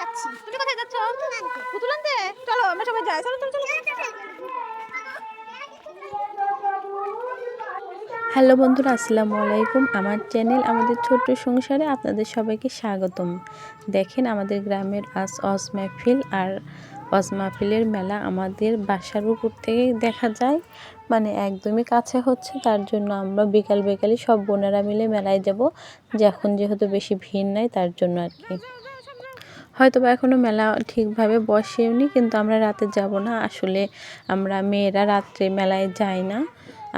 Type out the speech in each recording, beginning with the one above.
যাচ্ছি। তুমি কোথায় যাচ্ছ। চলো, আমরা সবাই যাই। চলো চলো হ্যালো বন্ধুরা, আসসালামু আলাইকুম। আমার চ্যানেল আমাদের ছোট্ট সংসারে আপনাদের সবাইকে স্বাগতম। দেখেন আমাদের গ্রামের আজ অজ মাহফিল আর অজ মাহফিলের মেলা আমাদের বাসার উপর থেকে দেখা যায়। মানে একদমই কাছে হচ্ছে, তার জন্য আমরা বিকাল বিকালে সব বোনেরা মিলে মেলায় যাব। যে এখন যেহেতু বেশি ভিড় নাই, তার জন্য আর কি। হয়তো বা এখনও মেলা ঠিকভাবে বসেওনি, কিন্তু আমরা রাতে যাব না। আসলে আমরা মেয়েরা রাত্রে মেলায় যাই না,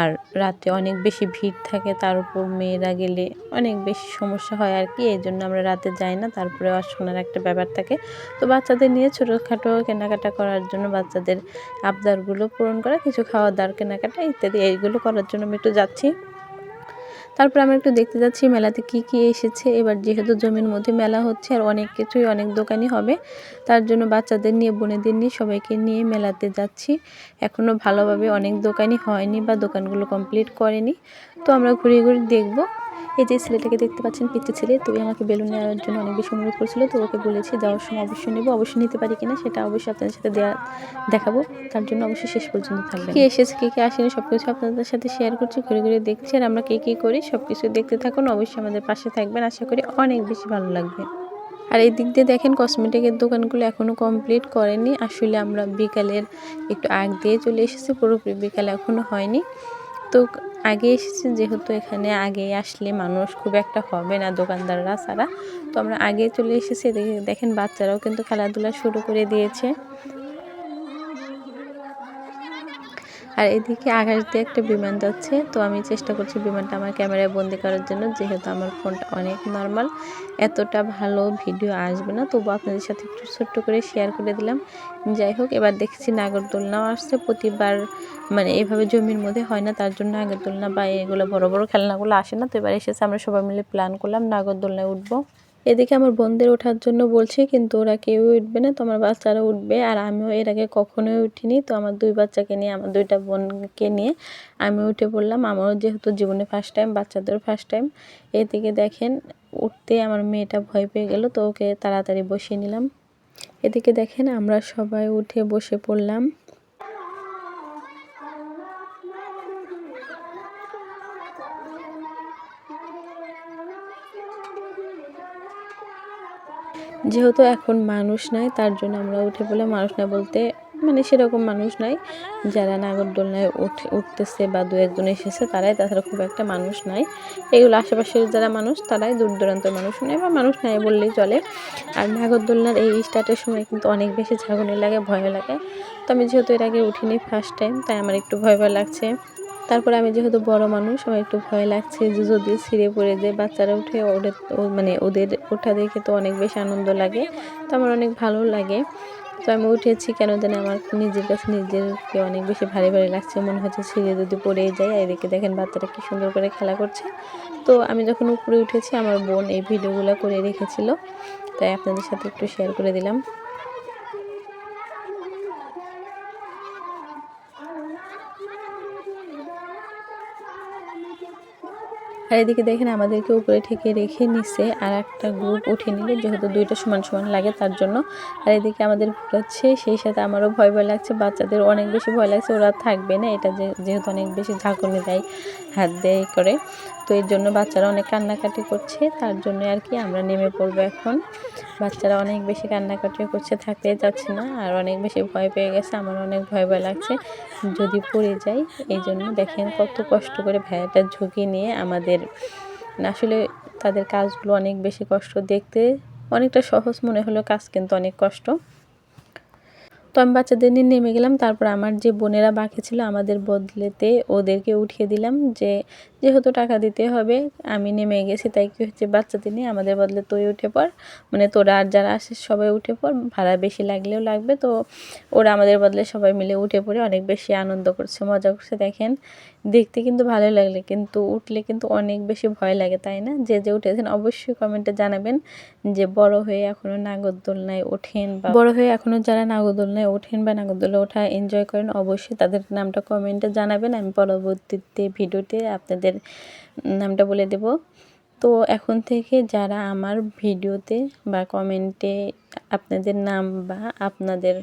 আর রাতে অনেক বেশি ভিড় থাকে, তার উপর মেয়েরা গেলে অনেক বেশি সমস্যা হয় আর কি এই জন্য আমরা রাতে যাই না তারপরে শোনার একটা ব্যাপার থাকে। তো বাচ্চাদের নিয়ে ছোটোখাটো কেনাকাটা করার জন্য বাচ্চাদের আবদারগুলো পূরণ করা, কিছু খাওয়া দাওয়ার কেনাকাটা ইত্যাদি, এইগুলো করার জন্য আমি একটু যাচ্ছি। তারপর আমরা একটু দেখতে যাচ্ছি মেলাতে কি কি এসেছে। এবার যেহেতু জমির মধ্যে মেলা হচ্ছে আর অনেক কিছুই, অনেক দোকানই হবে, তার জন্য বাচ্চাদের নিয়ে, বোনেদের নিয়ে, সবাইকে নিয়ে মেলাতে যাচ্ছি। এখনও ভালোভাবে অনেক দোকানই হয়নি বা দোকানগুলো কমপ্লিট করেনি। তো আমরা ঘুরে ঘুরে দেখব। এই যে ছেলেটাকে দেখতে পাচ্ছেন পিচ্ছি ছেলে তুই আমাকে বেলুন নেওয়ার জন্য অনেক বেশি অনুরোধ করছিল, তো ওকে বলেছি যাওয়ার সময় অবশ্যই নেব, অবশ্যই নিতে পারি কিনা সেটা অবশ্যই আপনাদের সাথে দেওয়া দেখাবো। তার জন্য অবশ্যই শেষ পর্যন্ত থাকবে কে এসেছে, কে কে আসেনি সব কিছু আপনাদের সাথে শেয়ার করছি, ঘুরে ঘুরে দেখছি, আর আমরা কে কী করি সব কিছু দেখতে থাকুন, অবশ্যই আমাদের পাশে থাকবেন, আশা করি অনেক বেশি ভালো লাগবে। আর এই দিক দিয়ে দেখেন কসমেটিকের দোকানগুলো এখনও কমপ্লিট করেনি, আসলে আমরা বিকালের একটু আগ দিয়ে চলে এসেছি, পুরোপুরি বিকাল এখনও হয়নি। তো আগে এসেছেন যেহেতু এখানে আগে আসলে মানুষ খুব একটা হবে না দোকানদাররা ছাড়া। তো আমরা আগে চলে এসেছি দেখেন বাচ্চারাও কিন্তু খেলাধুলা শুরু করে দিয়েছে। আর এদিকে আকাশ দিয়ে একটা বিমান যাচ্ছে। তো আমি চেষ্টা করছি বিমানটা আমার ক্যামেরায় বন্দি করার জন্য, যেহেতু আমার ফোনটা অনেক নর্মাল। এতটা ভালো ভিডিও আসবে না তবু আপনাদের সাথে একটু ছোট্ট করে শেয়ার করে দিলাম। যাই হোক, এবার দেখছি নাগরদোলনাও আসছে। প্রতিবার মানে এভাবে জমির মধ্যে হয় না, তার জন্য নাগরদোলনা বা এগুলো বড় বড় খেলনাগুলো আসে না। তো এবার এসেছে আমরা সবাই মিলে প্ল্যান করলাম, নাগরদোলনায় উঠবো। এদিকে আমার বোনদের ওঠার জন্য বলছি, কিন্তু ওরা কেউ উঠবে না। তো আমার বাচ্চারা উঠবে, আর আমিও এর আগে কখনোই উঠিনি। তো আমার দুই বাচ্চাকে নিয়ে, আমার দুইটা বোনকে নিয়ে আমি উঠে পড়লাম। আমারও যেহেতু জীবনে ফার্স্ট টাইম বাচ্চাদের ফার্স্ট টাইম এদিকে দেখেন, উঠতে আমার মেয়েটা ভয় পেয়ে গেল, তো ওকে তাড়াতাড়ি বসিয়ে নিলাম। এদিকে দেখেন, আমরা সবাই উঠে বসে পড়লাম। যেহেতু এখন মানুষ নাই, তার জন্য আমরা উঠে বলে মানুষ নাই বলতে মানে সেরকম মানুষ নাই। যারা নাগরদোলনায় উঠে, উঠতেছে বা দু একজন এসেছে, তারাই তাছাড়া খুব একটা মানুষ নাই। এগুলো আশেপাশের যারা মানুষ, তারাই দূর দূরান্তের মানুষ নেই বা মানুষ নাই বললেই চলে। আর নাগরদোলনার এই স্টার্টের সময় কিন্তু অনেক বেশি ঝাঁকুনি লাগে ভয় লাগে। তো আমি যেহেতু এর আগে উঠিনি ফার্স্ট টাইম তাই আমার একটু ভয় ভয় লাগছে। তারপরে আমি যেহেতু বড় মানুষ, আমার একটু ভয় লাগছে যে যদি ছিঁড়ে পড়ে যায়, বাচ্চারা উঠে ওদের মানে ওদের ওঠা দেখে তো অনেক বেশি আনন্দ লাগে। তো আমার অনেক ভালো লাগে। তো আমি উঠেছি, কেন জানি আমার নিজের কাছে নিজেরকে অনেক বেশি ভারী ভারী লাগছে। মনে হচ্ছে ছিঁড়ে যদি পড়ে যায়, এদিকে দেখেন বাচ্চারা কি সুন্দর করে খেলা করছে। তো আমি যখন উপরে উঠেছি, আমার বোন এই ভিডিওগুলো করে রেখেছিল। তাই আপনাদের সাথে একটু শেয়ার করে দিলাম। আর এদিকে দেখেন আমাদেরকে উপরে ঠেকে রেখে নিছে আর একটা গ্রুপ উঠে নিলে, যেহেতু দুইটা সমান সমান লাগে তার জন্য। আর এদিকে আমাদের ঘুরাচ্ছে সেই সাথে আমারও ভয় ভয় লাগছে, বাচ্চাদের অনেক বেশি ভয় লাগছে, ওরা থাকবে না, এটা যেহেতু অনেক বেশি ঝাঁকুনি দেয়, হাত দেয় করে। তো এর জন্য বাচ্চারা অনেক কান্নাকাটি করছে, তার জন্য আর কি আমরা নেমে পড়ব এখন। বাচ্চারা অনেক বেশি কান্নাকাটি করছে থাকতেই যাচ্ছে না, আর অনেক বেশি ভয় পেয়ে গেছে, আমার অনেক ভয় ভয় লাগছে। যদি পড়ে যাই, এই জন্য দেখেন কত কষ্ট করে ভাইয়াটা ঝুঁকি নিয়ে আমাদের আসলে তাদের কাজগুলো অনেক বেশি কষ্ট, দেখতে অনেকটা সহজ মনে হলো কাজ কিন্তু অনেক কষ্ট। তো আমি বাচ্চাদের নিয়ে নেমে গেলাম। তারপর আমার যে বোনেরা বাকি ছিল আমাদের বদলেতে ওদেরকে উঠিয়ে দিলাম যে, যেহেতু টাকা দিতে হবে, আমি নেমে গেছি, তাই কি হচ্ছে বাচ্চাদের নিয়ে আমাদের বদলে তুই উঠে পড়। মানে তোরা আর যারা আসে সবাই উঠে পড়, ভাড়া বেশি লাগলেও লাগবে। তো ওরা আমাদের বদলে সবাই মিলে উঠে পড়ে, অনেক বেশি আনন্দ করছে, মজা করছে, দেখেন। দেখতে কিন্তু ভালো লাগলে, কিন্তু উঠলে কিন্তু অনেক বেশি ভয় লাগে, তাই না? যে যে উঠেছেন অবশ্যই কমেন্টে জানাবেন যে, বড় হয়ে এখনও নাগরদোলনায় ওঠেন বা বড় হয়ে এখনও যারা নাগরদোলনায় ওঠেন বা নাগরদোলনায় ওঠা এনজয় করেন, অবশ্যই তাদের নামটা কমেন্টে জানাবেন। আমি পরবর্তীতে ভিডিওতে আপনাদের নামটা বলে দেব। তো এখন থেকে যারা আমার ভিডিওতে বা কমেন্টে আপনাদের নাম বা আপনাদের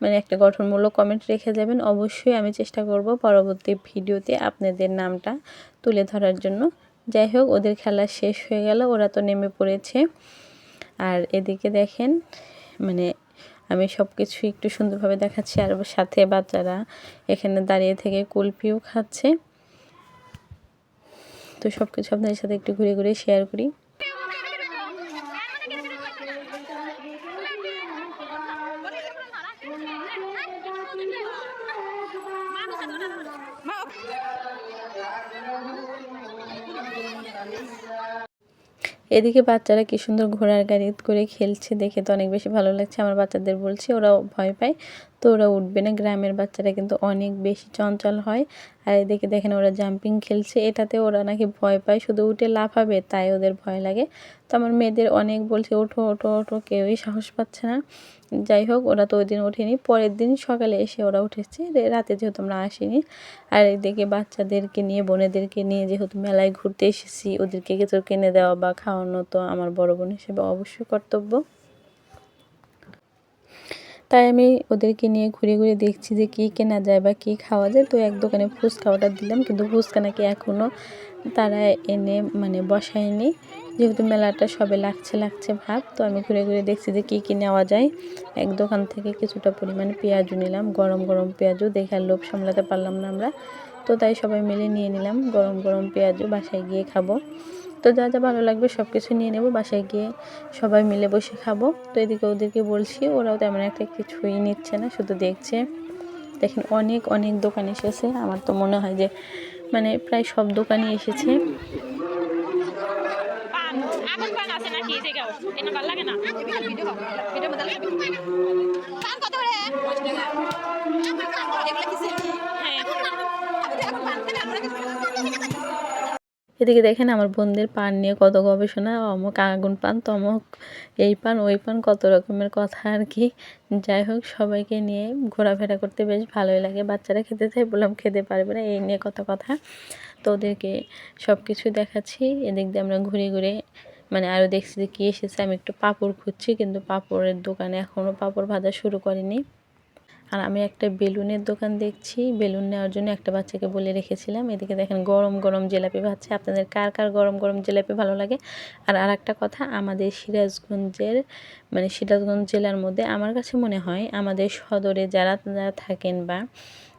মানে একটা গঠনমূলক কমেন্ট রেখে যাবেন, অবশ্যই আমি চেষ্টা করব পরবর্তী ভিডিওতে আপনাদের নামটা তুলে ধরার জন্য। যাই হোক, ওদের খেলা শেষ হয়ে গেল, ওরা তো নেমে পড়েছে। আর এদিকে দেখেন মানে আমি সব কিছু একটু সুন্দরভাবে দেখাচ্ছি আর সাথে বাচ্চারা এখানে দাঁড়িয়ে থেকে কুলপিও খাচ্ছে। তো সব কিছু আপনাদের সাথে একটু ঘুরে ঘুরে শেয়ার করি। এদিকে বাচ্চারা কি সুন্দর ঘোড়ার গাড়ি করে খেলছে, দেখে তো অনেক বেশি ভালো লাগছে। আমার বাচ্চাদের বলছি, ওরাও ভয় পায়। তো ওরা উঠবে না। গ্রামের বাচ্চারা কিন্তু অনেক বেশি চঞ্চল হয়। আর এদিকে দেখেন ওরা জাম্পিং খেলছে। এটাতে ওরা নাকি ভয় পায়। শুধু উঠে লাফাবে, তাই ওদের ভয় লাগে। তো আমার মেয়েদের অনেক বলছে, ওঠো ওঠো ওঠো। কেউই সাহস পাচ্ছে না। যাই হোক, ওরা তো ওই দিন ওঠেনি। পরের দিন সকালে এসে ওরা উঠেছে। রাতে যেহেতু আমরা আসিনি। আর এদিকে বাচ্চাদেরকে নিয়ে, বোনেদেরকে নিয়ে যেহেতু মেলায় ঘুরতে এসেছি, ওদেরকে কিছু কিনে দেওয়া বা খাওয়ানো তো আমার বড় বোন হিসেবে অবশ্যই কর্তব্য। তাই আমি ওদেরকে নিয়ে ঘুরে ঘুরে দেখছি যে কী কেনা যায় বা কী খাওয়া যায়। তো এক দোকানে ফুচকা অর্ডার দিলাম, কিন্তু ফুচকা নাকি এখনও তারা এনে মানে বসায়নি। যেহেতু মেলাটা সবে লাগছে লাগছে ভাব, তো আমি ঘুরে ঘুরে দেখছি যে কী কী নেওয়া যায়। এক দোকান থেকে কিছুটা পরিমাণে পেঁয়াজও নিলাম, গরম গরম পেঁয়াজও, দেখার লোভ সামলাতে পারলাম না আমরা। তো তাই সবাই মিলে নিয়ে নিলাম, গরম গরম পেঁয়াজও বাসায় গিয়ে খাব। তো যা যা ভালো লাগবে সব কিছু নিয়ে নেব, বাসায় গিয়ে সবাই মিলে বসে খাব। তো এদিকে ওদেরকে বলছি, ওরাও তেমন একটা কিছুই নিচ্ছে না, শুধু দেখছে। দেখেন অনেক অনেক দোকান এসেছে। আমার তো মনে হয় যে মানে প্রায় সব দোকানই এসেছে। এদিকে দেখেন আমার বোনদের পান নিয়ে কত গবেষণা, অমুক আগুন পান, তমক এই পান, ওই পান, কত রকমের কথা আর কি। যাই হোক, সবাইকে নিয়ে ঘোরাফেরা করতে বেশ ভালোই লাগে। বাচ্চারা খেতে চাই বললাম খেতে পারবে না, এই নিয়ে কত কথা। তো ওদেরকে সব কিছু দেখাচ্ছি। এদিক দিয়ে আমরা ঘুরে ঘুরে মানে আরও দেখছি যে কী এসেছে। আমি একটু পাপড় খুঁজছি, কিন্তু পাপড়ের দোকানে এখনও পাপড় ভাজা শুরু করিনি। আর আমি একটা বেলুনের দোকান দেখছি। বেলুন নেওয়ার জন্য একটা বাচ্চাকে বলে রেখেছিলাম। এদিকে দেখেন গরম গরম জেলাপি ভাচ্ছে আপনাদের কার কার গরম গরম জেলাপি ভালো লাগে? আর আর একটা কথা, আমাদের সিরাজগঞ্জের মানে সিরাজগঞ্জ জেলার মধ্যে আমার কাছে মনে হয় আমাদের সদরে যারা যারা থাকেন বা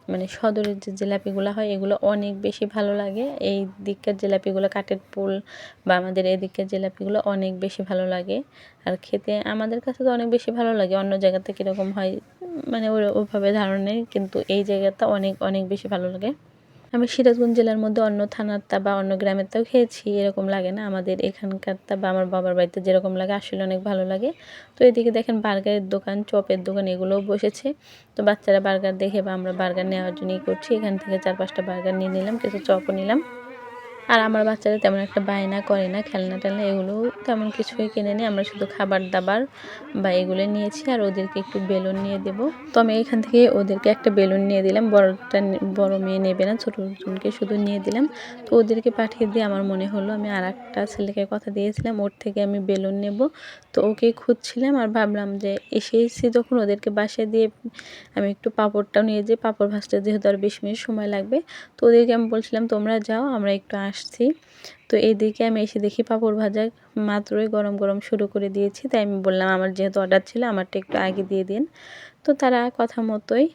মানে সদরের যে জেলাপিগুলো হয়, এগুলো অনেক বেশি ভালো লাগে। এই দিককার জেলাপিগুলো, কাঠের পুল বা আমাদের এদিকের জেলাপিগুলো অনেক বেশি ভালো লাগে। আর খেতে আমাদের কাছে তো অনেক বেশি ভালো লাগে। অন্য জায়গাতে কীরকম হয় মানে ওভাবে ধারণা নেই কিন্তু এই জায়গাটা অনেক অনেক বেশি ভালো লাগে। আমি সিরাজগঞ্জ জেলার মধ্যে অন্য থানার তা বা অন্য গ্রামের তাও খেয়েছি, এরকম লাগে না। আমাদের এখানকার তা বা আমার বাবার বাড়িতে যেরকম লাগে, আসলে অনেক ভালো লাগে। তো এদিকে দেখেন বার্গারের দোকান, চপের দোকান, এগুলোও বসেছে। তো বাচ্চারা বার্গার দেখে বা আমরা বার্গার নেওয়ার জন্যই করছি। এখান থেকে চার পাঁচটা বার্গার নিয়ে নিলাম, কিছু চপও নিলাম। আর আমার বাচ্চারা তেমন একটা বায়না করে না, খেলনা টেলনা, এগুলো তেমন কিছুই কিনে নিই আমরা শুধু খাবার দাবার বা এগুলো নিয়েছি আর ওদেরকে একটু বেলুন নিয়ে দেব। তো আমি এখান থেকে ওদেরকে একটা বেলুন নিয়ে দিলাম। বড়টা বড় মেয়ে নেবে না, ছোটো জনকে শুধু নিয়ে দিলাম। তো ওদেরকে পাঠিয়ে দিয়ে আমার মনে হলো, আমি আর একটা ছেলেকে কথা দিয়েছিলাম, ওর থেকে আমি বেলুন নেব। তো ওকে খুঁজছিলাম আর ভাবলাম যে এসে এসেছি যখন ওদেরকে বাসায় দিয়ে আমি একটু পাঁপড়টাও নিয়ে যাই। পাঁপড় ভাজতে যেহেতু আর বিশ মিনিট সময় লাগবে, তো ওদেরকে আমি বলছিলাম, তোমরা যাও, আমরা একটু আসছি। তো এদিকে আমি এসে দেখি পাঁপড় ভাজা মাত্রই গরম গরম শুরু করে দিয়েছি। তাই আমি বললাম, আমার যেহেতু অর্ডার ছিল, আমারটা একটু আগে দিয়ে দিন। তো তারা কথা মতোই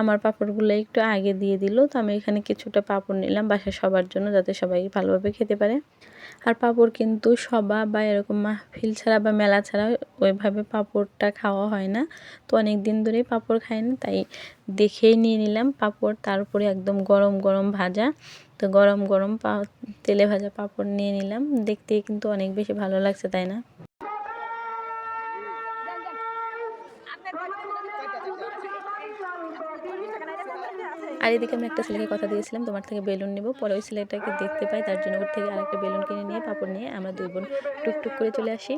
আমার পাঁপড়গুলো একটু আগে দিয়ে দিল। তো আমি এখানে কিছুটা পাঁপড় নিলাম বাসায় সবার জন্য, যাতে সবাই ভালোভাবে খেতে পারে। আর পাঁপড় কিন্তু সবা বা এরকম মাহফিল ছাড়া বা মেলা ছাড়া ওইভাবে পাঁপড়টা খাওয়া হয় না। তো অনেক দিন ধরেই পাঁপড় খাই না তাই দেখেই নিয়ে নিলাম পাঁপড়। তারপরে একদম গরম গরম ভাজা। তো গরম গরম পা, তেলে ভাজা পাঁপড় নিয়ে নিলাম। দেখতে কিন্তু অনেক বেশি ভালো লাগছে, তাই না? আর এদিকে আমি একটা ছেলেকে কথা দিয়েছিলাম, তোমার থেকে বেলুন নেব। পরে ওই ছেলেটাকে দেখতে পাই, তার জন্য ওর থেকে আরেকটা বেলুন কিনে নিয়ে, পাপড় নিয়ে আমরা দুই বোন টুকটুক করে চলে আসি।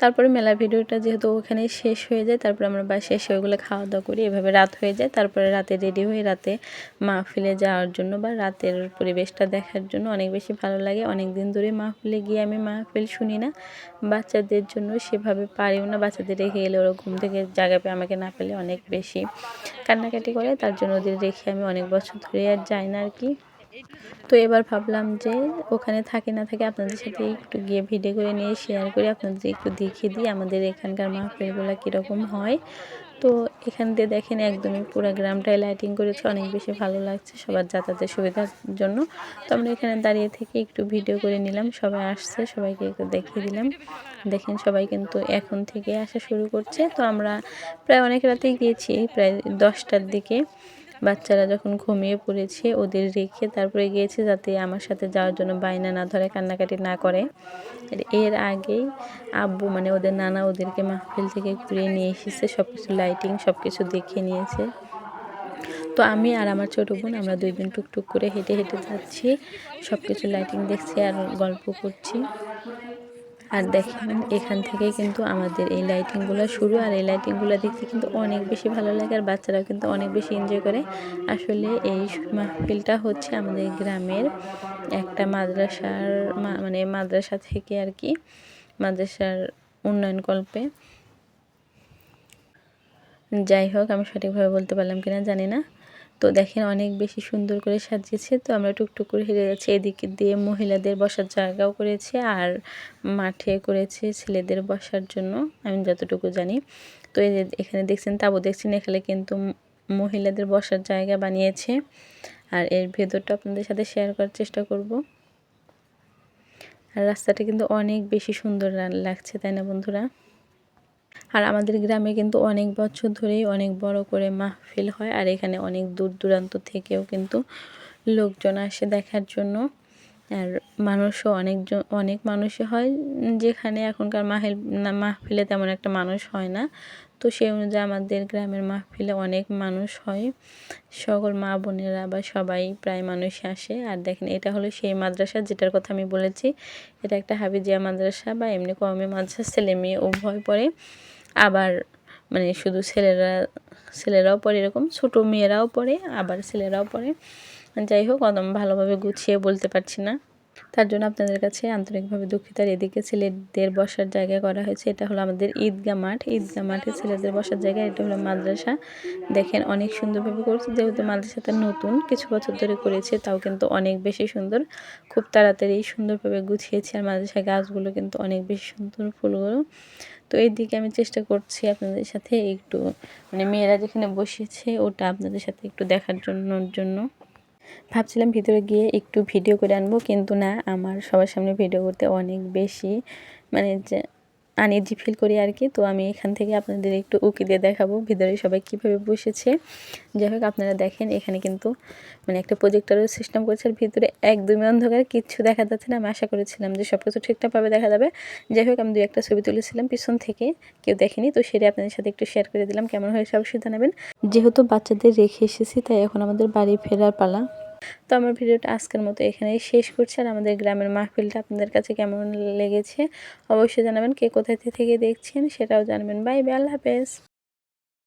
তারপরে মেলার ভিডিওটা যেহেতু ওখানে শেষ হয়ে যায়, তারপরে আমরা বাসায় এসে ওইগুলো খাওয়া দাওয়া করি। এভাবে রাত হয়ে যায়, তারপরে রাতে রেডি হয়ে রাতে মাহফিলে যাওয়ার জন্য বা রাতের পরিবেশটা দেখার জন্য অনেক বেশি ভালো লাগে। অনেক দিন ধরে মাহফিলে গিয়ে আমি মাহফিল শুনি না। বাচ্চাদের জন্য সেভাবে পারিও না, বাচ্চাদের রেখে গেলে ওরা ঘুম থেকে জাগাবে আমাকে না পেলে অনেক বেশি কান্নাকাটি করে। তার জন্য ওদের রেখে আমি অনেক বছর ধরে আর যাই না আর কি। তো এবার ভাবলাম যে ওখানে থাকে না থাকে আপনাদের সাথে একটু গিয়ে ভিডিও করে নিয়ে শেয়ার করে আপনাদের একটু দেখিয়ে দিই আমাদের এখানকার মাহফিলগুলো কীরকম হয়। তো এখান দিয়ে দেখেন একদমই পুরো গ্রামটায় লাইটিং করেছে, অনেক বেশি ভালো লাগছে সবার যাতায়াতের সুবিধার জন্য। তো আমরা এখানে দাঁড়িয়ে থেকে একটু ভিডিও করে নিলাম, সবাই আসছে, সবাইকে একটু দেখিয়ে দিলাম। দেখেন সবাই কিন্তু এখন থেকে আসা শুরু করছে। তো আমরা প্রায় অনেক রাতেই গিয়েছি, প্রায় দশটার দিকে। বাচ্চারা যখন ঘুমিয়ে পড়েছে, ওদের রেখে তারপরে গিয়েছে যাতে আমার সাথে যাওয়ার জন্য বায়না না ধরে, কান্নাকাটি না করে। এর আগেই আব্বু মানে ওদের নানা ওদেরকে মাহফিল থেকে ঘুরে নিয়ে এসেছে সব কিছু লাইটিং সব কিছু দেখে নিয়েছে। তো আমি আর আমার ছোটো বোন আমরা দুই দিন টুকটুক করে হেঁটে হেঁটে যাচ্ছি সব কিছু লাইটিং দেখছি আর গল্প করছি। আর দেখেন, এখান থেকে কিন্তু আমাদের এই লাইটিংগুলো শুরু। আর এই লাইটিংগুলো দেখতে কিন্তু অনেক বেশি ভালো লাগে আর বাচ্চারাও কিন্তু অনেক বেশি এনজয় করে। আসলে এই মাহফিলটা হচ্ছে আমাদের গ্রামের একটা মাদ্রাসার মানে মাদ্রাসা থেকে আর কি, মাদ্রাসার উন্নয়ন কল্পে। যাই হোক, আমি সঠিকভাবে বলতে পারলাম কিনা জানি না। তো দেখেন অনেক বেশি সুন্দর করে সাজিয়েছে। তো আমরা টুকটুক করে হেরে যাচ্ছি। এদিক দিয়ে মহিলাদের বসার জায়গাও করেছে আর মাঠে করেছে ছেলেদের বসার জন্য। আমি যতটুকু জানি। তো এখানে দেখছেন, তাবু দেখছেন, এখানে কিন্তু মহিলাদের বসার জায়গা বানিয়েছে। আর এর ভেতরটা আপনাদের সাথে শেয়ার করার চেষ্টা করব। আর রাস্তাটা কিন্তু অনেক বেশি সুন্দর লাগছে, তাই না বন্ধুরা? আর আমাদের গ্রামে কিন্তু অনেক বছর ধরেই অনেক বড় করে মাহফিল হয় আর এখানে অনেক দূর দূরান্ত থেকেও কিন্তু লোকজন আসে দেখার জন্য। আর মানুষও অনেকজন অনেক মানুষই হয়। যেখানে এখনকার মাহিল মাহফিলে তেমন একটা মানুষ হয় না। তো সেই অনুযায়ী আমাদের গ্রামের মাহফিলে অনেক মানুষ হয়। সকল মা বোনেরা বা সবাই প্রায় মানুষ আসে। আর দেখেন, এটা হলো সেই মাদ্রাসা যেটার কথা আমি বলেছি। এটা একটা হাবিজিয়া মাদ্রাসা বা এমনি কমে মাদ্রাসা, ছেলে মেয়ে উভয় পড়ে। আবার মানে শুধু ছেলেরা, ছেলেরাও পরে এরকম, ছোটো মেয়েরাও পরে আবার ছেলেরাও পরে যাই হোক, অদম ভালোভাবে গুছিয়ে বলতে পারছি না। তার জন্য আপনাদের কাছে আন্তরিকভাবে দুঃখিত আর এদিকে ছেলেদের বসার জায়গা করা হয়েছে। এটা হলো আমাদের ঈদগাহ মাঠ। ঈদগাহ মাঠে ছেলেদের বসার জায়গা। এটা হলো মাদ্রাসা। দেখেন অনেক সুন্দরভাবে করছে। যেহেতু মাদ্রাসাটা নতুন, কিছু বছর ধরে করেছে, তাও কিন্তু অনেক বেশি সুন্দর। খুব তাড়াতাড়ি সুন্দরভাবে গুছিয়েছে আর মাদ্রাসা গাছগুলো কিন্তু অনেক বেশি সুন্দর ফুলগুলো। তো এই দিকে আমি চেষ্টা করছি আপনাদের সাথে একটু মানে মেয়েরা যেখানে বসেছে, ওটা আপনাদের সাথে একটু দেখার জন্য জন্য। ভাবছিলাম ভিতরে গিয়ে একটু ভিডিও করে আনব, কিন্তু না, আমার সবার সামনে ভিডিও করতে অনেক বেশি মানে যে আনইজি ফিল করি আর কি তো আমি এখান থেকে আপনাদের একটু উকি দিয়ে দেখাবো ভিতরে সবাই কীভাবে বসেছে। যাই হোক, আপনারা দেখেন, এখানে কিন্তু মানে একটা প্রজেক্টারও সিস্টেম করেছে আর ভিতরে এক একদমই অন্ধকার, কিচ্ছু দেখা যাচ্ছে না। আমি আশা করেছিলাম যে সব কিছু ঠিকঠাকভাবে দেখা যাবে। যাই হোক, আমি দু একটা ছবি তুলেছিলাম পিছন থেকে, কেউ দেখেনি, তো সেটা আপনাদের সাথে একটু শেয়ার করে দিলাম। কেমন হয়েছে অবশ্যই জানাবেন। যেহেতু বাচ্চাদের রেখে এসেছি, তাই এখন আমাদের বাড়ি ফেরার পালা। তো আমার ভিডিওটা আজকের মতো এখানেই শেষ করছি। আর আমাদের গ্রামের মাহফিলটা আপনাদের কাছে কেমন লেগেছে অবশ্যই জানাবেন, কে কোথায় থেকে দেখছেন সেটাও জানাবেন। বাই বাই, আল্লাহ হাফেজ।